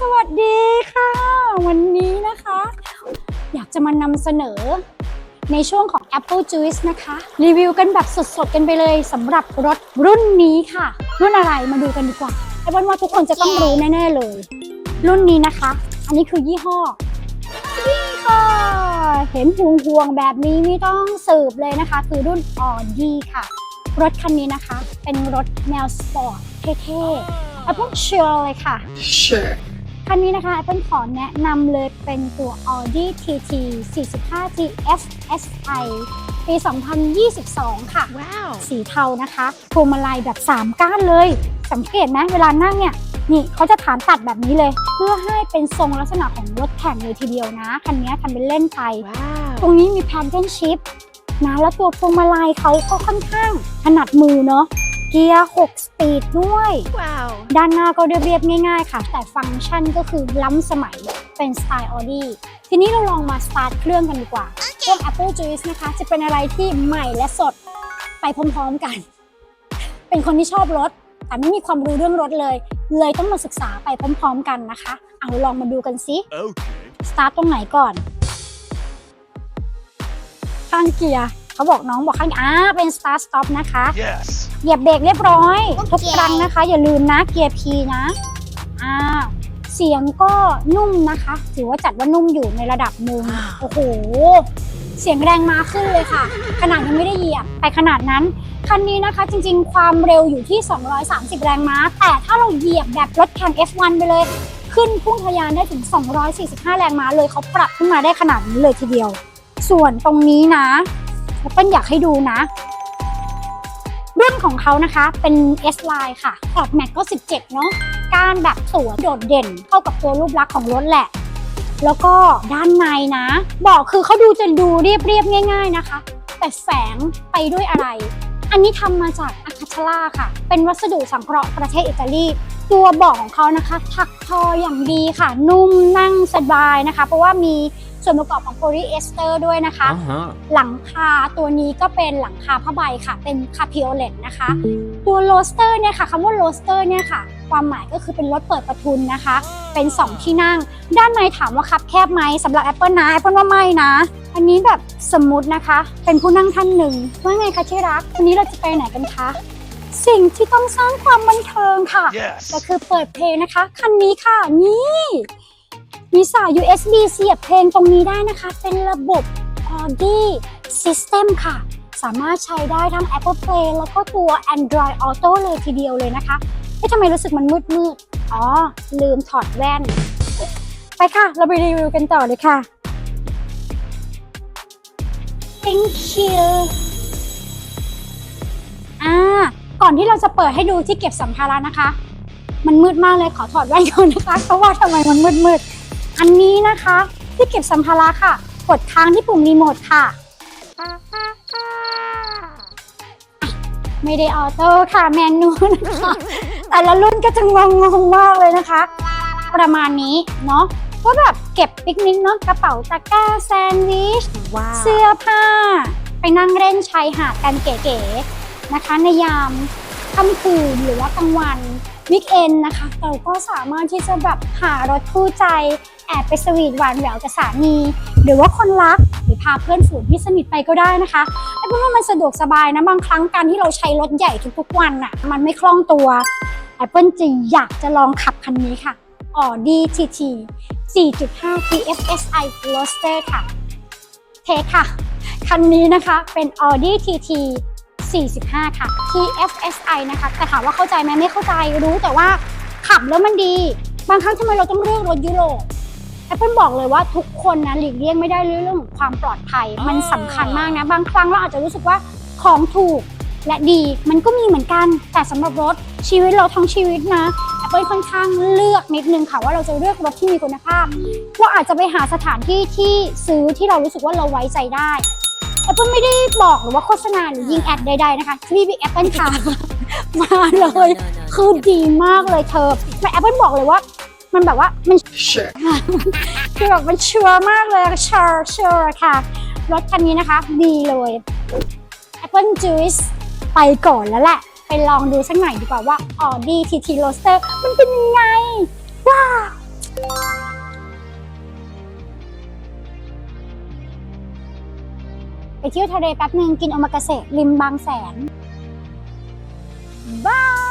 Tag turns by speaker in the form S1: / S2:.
S1: สวัสดีค่ะ วันนี้นะคะ อยากจะมานำเสนอในช่วงของ Apple Juice นะคะ รีวิวกันแบบสดๆ กันไปเลยสำหรับรถรุ่นนี้ค่ะ รุ่นอะไรมาดูกันดีกว่าไอ้บอนว่าทุกคนจะต้องรู้แน่ๆเลย รุ่นนี้นะคะ อันนี้คือยี่ห้อนี่ค่ะเห็นพวงพวงๆแบบนี้ไม่ต้องสืบเลยนะคะ คือรุ่น Audi ค่ะ รถคันนี้นะคะ เป็นรถแนวสปอร์ตเท่ๆ Apple เชื่อเลยค่ะ
S2: Sure.
S1: คันนี้นะคะ Apple ขอแนะนำเลยเป็นตัว Audi TT 45 GF SI ปี 2022 ค่ะ
S2: Wow.
S1: สีเทานะคะพวงมาลัยแบบ 3 ก้านเลย สังเกตไหมเวลานั่งเนี่ย นี่เขาจะฐานตัดแบบนี้เลย เพื่อให้เป็นทรงลักษณะของรถแข่งเลยทีเดียวนะ คันนี้ทำเป็นเล่นไปตร
S2: Wow.
S1: งนี้มีแพนเทนชิพนะ แล้วตัวพวงมาลัยเขาก็ค่อนข้างถนัดมือเนาะ เกียร์ 6 สปีดด้วย
S2: Wow.
S1: ด้านหน้าก็เรียบๆง่ายๆค่ะ แต่ฟังก์ชันก็คือล้ำสมัยเป็นสไตล์ Audi ทีนี้เราลองมาสตาร์ทเครื่องกันดีกว่า เครื่อง Apple Juice นะคะ จะเป็นอะไรที่ใหม่และสดไปพร้อมๆกัน เป็นคนที่ชอบรถ แต่ไม่มีความรู้เรื่องรถเลย เลยต้องมาศึกษาไปพร้อมๆกันนะคะ เอาลองมาดูกันซิ
S3: Okay.
S1: สตาร์ทตรงไหนก่อนข้างเกียร์ เขาบอกน้องบอกข้างอ่าเป็น start stop นะคะ
S3: Yes.
S1: เหยียบเบรกเรียบร้อย
S2: โอเค
S1: ทุกครั้งนะคะ อย่าลืมนะเกียร์ P นะอ่าเสียงก็นุ่มนะคะ ถือว่าจัดว่านุ่มอยู่ในระดับหนึ่ง
S2: ว้าว
S1: โอ้โห เสียงแรงมาขึ้นเลยค่ะ ขนาดยังไม่ได้เหยียบไปขนาดนั้น คันนี้นะคะจริงๆ ความเร็วอยู่ที่ 230 แรงม้า แต่ถ้าเราเหยียบแบบรถแข่ง F1 ไปเลย ขึ้นพุ่งทะยานได้ถึง 245 แรงม้าเลยเขาปรับขึ้นมาได้ขนาดนี้เลยทีเดียว ส่วนตรงนี้นะ เปิ้ลอยากให้ดูนะ รุ่นของเขานะคะเป็น S line ค่ะขอบแม็กก็ 17 เนาะกานแบบสวยโดดเด่นเข้ากับตัวรูปลักษณ์ของรถแหละ แล้วก็ด้านในนะบอกคือเขาดูจะดูเรียบเรียบๆง่าย ๆนะคะ แต่แฝงไปด้วยอะไร อันนี้ทำมาจากอะคาชล่าค่ะ เป็นวัสดุสังเคราะห์ประเทศอิตาลีตัวเบาะของเขานะคะ ถักทออย่างดีค่ะ นุ่มนั่งสบายนะคะ เพราะว่ามี ส่วนประกอบของโพลีเอสเตอร์ด้วยนะคะ
S3: Uh huh.
S1: หลังคาตัวนี้ก็เป็นหลังคาผ้าใบค่ะ เป็นคาพิโอเลตนะคะ ตัวโรสเตอร์เนี่ยค่ะคำว่าโรสเตอร์เนี่ยค่ะความหมายก็คือเป็นรถเปิดประทุนนะคะ เป็น 2 ที่นั่ง ด้านในถามว่าคับแคบไหมสำหรับ Apple นะ Apple ว่าไม่นะ อันนี้แบบสมมุตินะคะ เป็นผู้นั่งท่านหนึ่งว่าไงคะที่รัก วันนี้เราจะไปไหนกันคะสิ่งที่ต้องสร้างความบันเทิงค่ะ
S3: Yes.
S1: ก็คือเปิดเพลงนะคะ คันนี้ค่ะ นี่ มีสาย USB เสียบเพลงตรงนี้ได้นะคะ เป็นระบบ Audi System ค่ะ สามารถใช้ได้ทั้ง Apple Play แล้วก็ตัว Android Auto เลยทีเดียวเลยนะคะเอ๊ะทำไมรู้สึกมันมืดมืดๆอ๋อ ลืมถอดแว่น ไปค่ะ เราไปรีวิวกันต่อเลยค่ะ Thank you อ่า ก่อนที่เราจะเปิดให้ดูที่เก็บสัมภาระนะคะ มันมืดมากเลยขอถอดแว่นก่อนนะคะ เพราะว่าทำไมมันมืดมืดๆ อันนี้นะคะที่เก็บสัมภาระค่ะ กดค้างที่ปุ่มรีโมทค่ะ ไม่ได้ออโต้ค่ะแมนนูนะคะแต่ละรุ่นก็จะงงๆมากเลยนะคะ ประมาณนี้เนาะก็แบบเก็บปิกนิกเนาะกระเป๋าตะกร้าแซนด์วิช
S2: Wow.
S1: เสื้อผ้า ไปนั่งเล่นชายหาดกันเก๋ๆนะคะ ในยามค่ำคืนหรือว่ากลางวัน วิกเอนนะคะ เราก็สามารถที่จะแบบหารถคู่ใจ แอบไปสวีทหวานแหววกับสามี หรือว่าคนรัก หรือพาเพื่อนฝูงที่สนิทไปก็ได้นะคะไอ้พวกนี้มันสะดวกสบายนะ บางครั้งการที่เราใช้รถใหญ่ทุกๆวันน่ะมันไม่คล่องตัว Apple จึงอยากจะลองขับคันนี้ค่ะ Audi TT 4.5 TFSI Roadster ค่ะ เทคค่ะ คันนี้นะคะเป็น Audi TT 45 ค่ะ TFSI นะคะ แต่ถามว่าเข้าใจไหมไม่เข้าใจรู้แต่ว่าขับแล้วมันดี บางครั้งทำไมเราต้องเลือกรถยุโรป Apple บอกเลยว่าทุกคนนะหลีกเลี่ยงไม่ได้เรื่องของความปลอดภัย มันสำคัญมากนะ บางครั้งเราอาจจะรู้สึกว่าของถูกและดีมันก็มีเหมือนกัน แต่สำหรับรถชีวิตเราทั้งชีวิตนะ Apple ค่อนข้างเลือกนิดนึงค่ะว่าเราจะเลือกรถที่มีคุณภาพเราอาจจะไปหาสถานที่ที่ซื้อที่เรารู้สึกว่าเราไว้ใจได้ Apple ไม่ได้บอกหรือว่าโฆษณาหรือยิงแอดใดๆนะคะที่พี่ Apple ค่ะมาเลย คือดีมากเลยเธอแต่ Apple บอกเลยว่า มันแบบว่ามัน
S2: Sure.
S1: คือแบบมันชัวร์มากเลยเชัวร์ชัวร์ค่ะรถคันนี้นะคะ ดีเลย Apple Juice ไปก่อนแล้วแหละ ไปลองดูสักหน่อยดีกว่าว่า Audi TT Roadster มันเป็นยังไง ว้าว ไปเที่ยวทะเลแป๊บนึงกินโอมากาเสะริมบางแสนบาย